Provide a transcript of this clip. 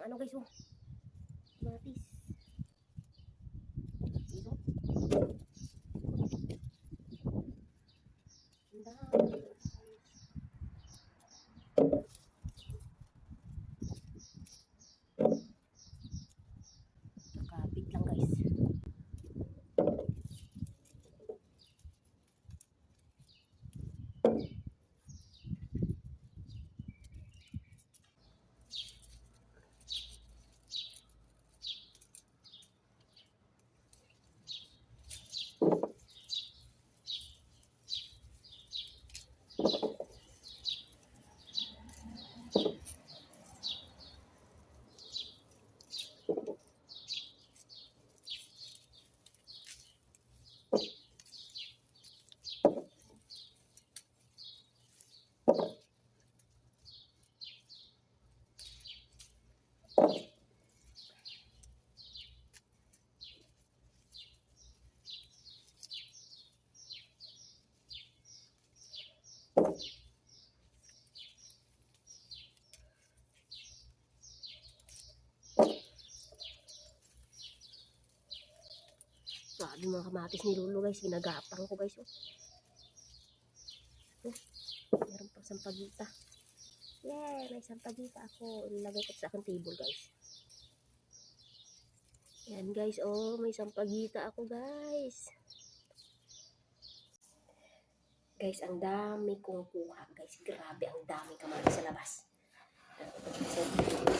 ng ano guys, oh. Matis. Dito. Ang dami. Kakapit lang guys. Grabe mga kamatis ni Lolo guys. Ginagapang ko guys. Oh. Oh, meron pang sampagita. Yeah, may sampagita ako. Ilagay ko sa aking table guys. Yan guys. Oh, may sampagita ako guys. Guys, ang dami kong kuha guys. Grabe, ang dami kamatis sa labas. Tingnan niyo.